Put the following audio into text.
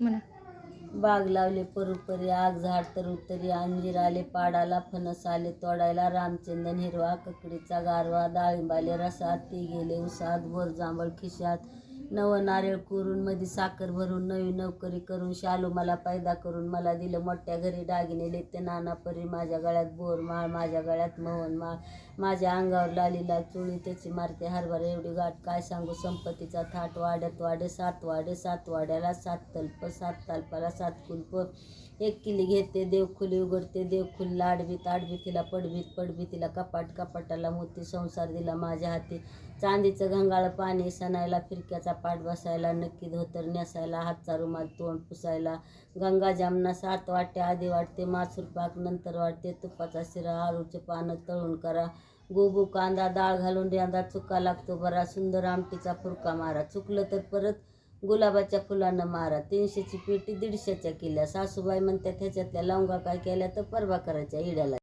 म्हणा. बाग लावले परुपरी आग झाड तर उत्तरी अंजीर आले पाडाला फणस आले तोडायला रामचंदन हिरवा ककडीचा गारवा डाळिंबाले रसात ती गेले उसात भोर जांभळ खिशात. नवं नारळ कोरून मध्ये साखर भरून नवी नोकरी करून शालू मला पैदा करून मला दिलं मोठ्या घरी दागिने लेते नाना परी माझ्या गळ्यात बोर माळ माझ्या गळ्यात मोहन माळ. माझ्या अंगावर लालीला चुळी त्याची मारते हरभरा एवढी गाठ काय सांगू? संपत्तीचा थाट वाड्यात वाडे सात वाडे सात वाड्याला सात तल्प सात तालपाला सात कुलप. एक किली घेते देवखुली उघडते देवखुलीला आडवीत आडबीतीला पडवीत पडबीतीला कपाट कपाटाला मोती संसार दिला माझ्या हाती. चांदीचं घंगाळ पाणी सणायला फिरक्याचा पाठ बसायला नक्की धोतर नेसायला हातचा रुमाल तोंड पुसायला. गंगा जामना सात वाटते आधी वाटते मासूर पाक नंतर वाटते तुपाचा शिरा. आळूचे पानं तळून करा. गोबू कांदा डाळ घालून रेंदा चुका लागतो बरा. सुंदर आमटीचा फुरका मारा. चुकलं तर परत गुलाबाच्या फुलानं मारा. तीनशेची पेटी दीडशेच्या केल्या. सासूबाई म्हणतात ह्याच्यातल्या लवंगा काय केल्या तर परवा करायच्या इड्याला